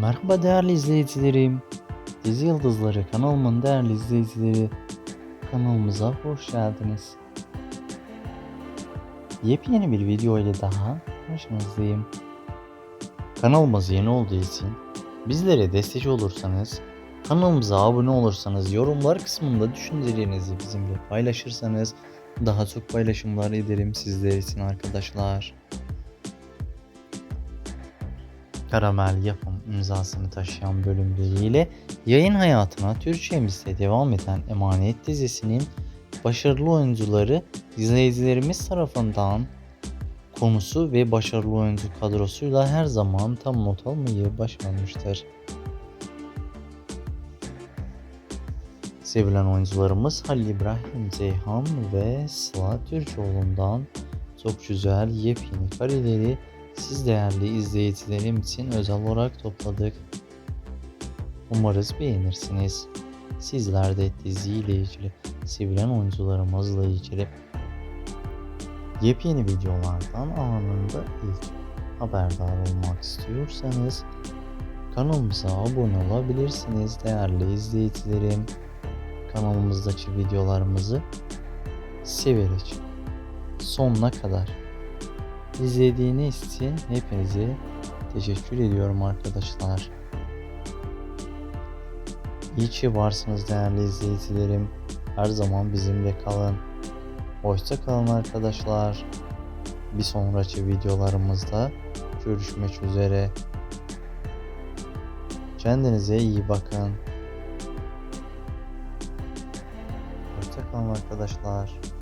Merhaba değerli izleyicilerim. Dizi Yıldızları kanalımın değerli izleyicileri. Kanalımıza hoş geldiniz. Yepyeni bir video ile daha karşınızdayım. Kanalımız yeni olduğu için bizlere destek olursanız, kanalımıza abone olursanız, yorumlar kısmında düşüncelerinizi bizimle paylaşırsanız daha çok paylaşımlar ederim sizler için arkadaşlar. Karamel yapım imzasını taşıyan bölümleriyle yayın hayatına Türkçemizde devam eden Emanet dizisinin başarılı oyuncuları izleyicilerimiz tarafından konusu ve başarılı oyuncu kadrosuyla her zaman tam not almayı başarmıştır. Sevilen oyuncularımız Halil İbrahim Ceyhan ve Sıla Türkoğlu'ndan çok güzel yepyeni kareleri siz değerli izleyicilerim için özel olarak topladık. Umarız beğenirsiniz. Sizler de diziyle ilgili, sevilen oyuncularımızla ilgili yepyeni videolardan anında ilk haberdar olmak istiyorsanız kanalımıza abone olabilirsiniz değerli izleyicilerim. Kanalımızdaki videolarımızı severek sonuna kadar izlediğiniz için hepinize teşekkür ediyorum arkadaşlar. İyi ki varsınız değerli izleyicilerim. Her zaman bizimle kalın. Hoşça kalın arkadaşlar. Bir sonraki videolarımızda görüşmek üzere. Kendinize iyi bakın. Hoşça kalın arkadaşlar.